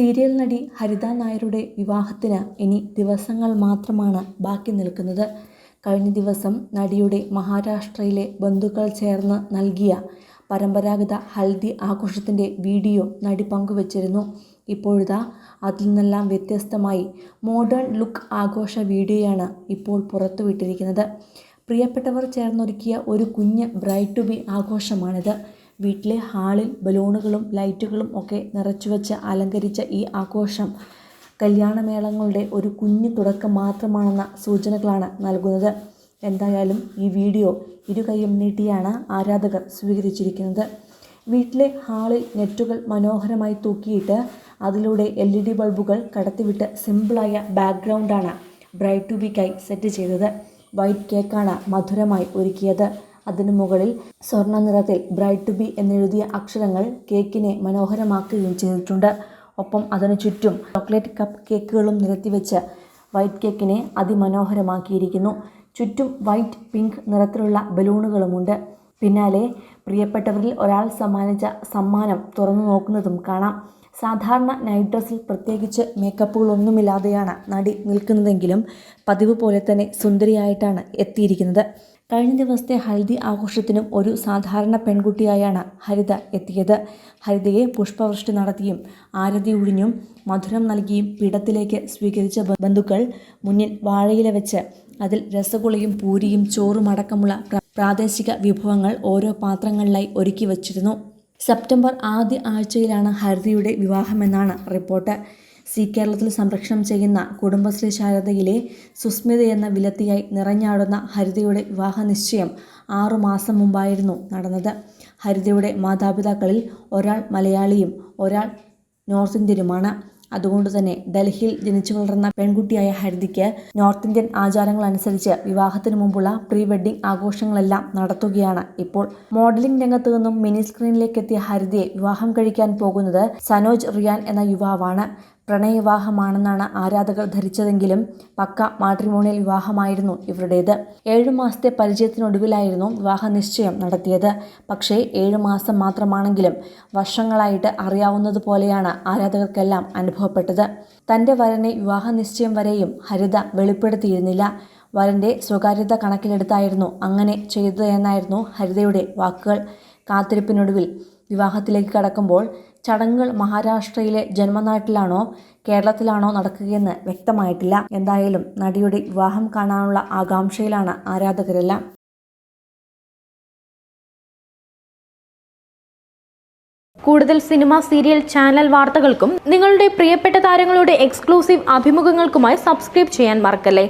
Serial നടി ഹരിത നായരുടെ വിവാഹത്തിന് ഇനി ദിവസങ്ങൾ മാത്രമാണ് ബാക്കി നിൽക്കുന്നത്. കഴിഞ്ഞ ദിവസം നടിയുടെ മഹാരാഷ്ട്രയിലെ ബന്ധുക്കൾ ചേർന്ന് നൽകിയ പരമ്പരാഗത ഹൽദി ആഘോഷത്തിന്റെ വീഡിയോ നടി പങ്കുവച്ചിരുന്നു. ഇപ്പോഴിതാ അതിൽ നിന്നെല്ലാം വ്യത്യസ്തമായി മോഡേൺ ലുക്ക് ആഘോഷ വീഡിയോയാണ് ഇപ്പോൾ പുറത്തുവിട്ടിരിക്കുന്നത്. പ്രിയപ്പെട്ടവർ ചേർന്നൊരുക്കിയ ഒരു കുഞ്ഞ് ബ്രൈഡ് ടു ബി ആഘോഷമാണിത്. വീട്ടിലെ ഹാളിൽ ബലൂണുകളും ലൈറ്റുകളും ഒക്കെ നിറച്ചു നിറച്ചുവെച്ച് അലങ്കരിച്ച ഈ ആഘോഷം കല്യാണമേളങ്ങളുടെ ഒരു കുഞ്ഞു തുടക്കം മാത്രമാണെന്ന സൂചനകളാണ് നൽകുന്നത്. എന്തായാലും ഈ വീഡിയോ ഇരുകൈയും നീട്ടിയാണ് ആരാധകർ സ്വീകരിച്ചിരിക്കുന്നത്. വീട്ടിലെ ഹാളിൽ നെറ്റുകൾ മനോഹരമായി തൂക്കിയിട്ട് അതിലൂടെ എൽ ഇ ഡി ബൾബുകൾ കടത്തിവിട്ട് സിമ്പിളായ ബാക്ക്ഗ്രൗണ്ടാണ് ബ്രൈറ്റ് ടു ബിക്കായി സെറ്റ് ചെയ്തത്. വൈറ്റ് കേക്കാണ് മധുരമായി ഒരുക്കിയത്. അതിനു മുകളിൽ സ്വർണ നിറത്തിൽ ബ്രൈഡ് ടു ബി എന്നെഴുതിയ അക്ഷരങ്ങൾ കേക്കിനെ മനോഹരമാക്കുകയും ചെയ്തിട്ടുണ്ട്. ഒപ്പം അതിനു ചുറ്റും ചോക്ലേറ്റ് കപ്പ് കേക്കുകളും നിരത്തിവെച്ച് വൈറ്റ് കേക്കിനെ അതിമനോഹരമാക്കിയിരിക്കുന്നു. ചുറ്റും വൈറ്റ് പിങ്ക് നിറത്തിലുള്ള ബലൂണുകളുമുണ്ട്. പിന്നാലെ പ്രിയപ്പെട്ടവരിൽ ഒരാൾ സമ്മാനിച്ച സമ്മാനം തുറന്നു നോക്കുന്നതും കാണാം. സാധാരണ നൈറ്റ് ഡ്രസ്സിൽ പ്രത്യേകിച്ച് മേക്കപ്പുകളൊന്നുമില്ലാതെയാണ് നടി നിൽക്കുന്നതെങ്കിലും പതിവ് പോലെ തന്നെ സുന്ദരിയായിട്ടാണ് എത്തിയിരിക്കുന്നത്. കഴിഞ്ഞ ദിവസത്തെ ഹൽദി ആഘോഷത്തിനും ഒരു സാധാരണ പെൺകുട്ടിയായാണ് ഹരിത എത്തിയത്. ഹരിതയെ പുഷ്പവൃഷ്ടി നടത്തിയും ആരതി ഉഴിഞ്ഞും മധുരം നൽകിയും പിടത്തിലേക്ക് സ്വീകരിച്ച ബന്ധുക്കൾ മുന്നിൽ വാഴയില വെച്ച് അതിൽ രസഗുളയും പൂരിയും ചോറും അടക്കമുള്ള പ്രാദേശിക വിഭവങ്ങൾ ഓരോ പാത്രങ്ങളിലായി ഒരുക്കി വച്ചിരുന്നു. സെപ്റ്റംബർ ആദ്യ ആഴ്ചയിലാണ് ഹരിതയുടെ വിവാഹമെന്നാണ് റിപ്പോർട്ട്. സി കേരളത്തിൽ സംരക്ഷണം ചെയ്യുന്ന കുടുംബശ്രീ ശാരദയിലെ സുസ്മിത എന്ന വിലത്തിയായി നിറഞ്ഞാടുന്ന ഹരിതയുടെ വിവാഹ നിശ്ചയം ആറുമാസം മുമ്പായിരുന്നു നടന്നത്. ഹരിതയുടെ മാതാപിതാക്കളിൽ ഒരാൾ മലയാളിയും ഒരാൾ നോർത്ത് ഇന്ത്യനുമാണ്. അതുകൊണ്ട് തന്നെ ഡൽഹിയിൽ ജനിച്ചു വളർന്ന പെൺകുട്ടിയായ ഹരിതയ്ക്ക് നോർത്ത് ഇന്ത്യൻ ആചാരങ്ങൾ അനുസരിച്ച് വിവാഹത്തിന് മുമ്പുള്ള പ്രീ വെഡിംഗ് ആഘോഷങ്ങളെല്ലാം നടത്തുകയാണ്. ഇപ്പോൾ മോഡലിംഗ് രംഗത്ത് നിന്നും മിനി സ്ക്രീനിലേക്ക് എത്തിയ ഹരിതയെ വിവാഹം കഴിക്കാൻ പോകുന്നത് സനോജ് റിയാൻ എന്ന യുവാവാണ്. പ്രണയവിവാഹമാണെന്നാണ് ആരാധകർ ധരിച്ചതെങ്കിലും പക്ക മാട്രിമോണിയൽ വിവാഹമായിരുന്നു ഇവരുടേത്. ഏഴു മാസത്തെ പരിചയത്തിനൊടുവിലായിരുന്നു വിവാഹ നിശ്ചയം നടത്തിയത്. പക്ഷേ ഏഴു മാസം മാത്രമാണെങ്കിലും വർഷങ്ങളായിട്ട് അറിയാവുന്നതുപോലെയാണ് ആരാധകർക്കെല്ലാം അനുഭവപ്പെട്ടത്. തന്റെ വരനെ വിവാഹ നിശ്ചയം വരെയും ഹരിത വെളിപ്പെടുത്തിയിരുന്നില്ല. വരന്റെ സ്വകാര്യത കണക്കിലെടുത്തായിരുന്നു അങ്ങനെ ചെയ്തത് എന്നായിരുന്നു ഹരിതയുടെ വാക്കുകൾ. കാത്തിരിപ്പിനൊടുവിൽ വിവാഹത്തിലേക്ക് കടക്കുമ്പോൾ ചടങ്ങുകൾ മഹാരാഷ്ട്രയിലെ ജന്മനാട്ടിലാണോ കേരളത്തിലാണോ നടക്കുകയെന്ന് വ്യക്തമായിട്ടില്ല. എന്തായാലും നടിയുടെ വിവാഹം കാണാനുള്ള ആകാംക്ഷയിലാണ് ആരാധകരെല്ലാം. കൂടുതൽ സിനിമ സീരിയൽ ചാനൽ വാർത്തകൾക്കും നിങ്ങളുടെ പ്രിയപ്പെട്ട താരങ്ങളുടെ എക്സ്ക്ലൂസീവ് അഭിമുഖങ്ങൾക്കുമായി സബ്സ്ക്രൈബ് ചെയ്യാൻ മറക്കല്ലേ?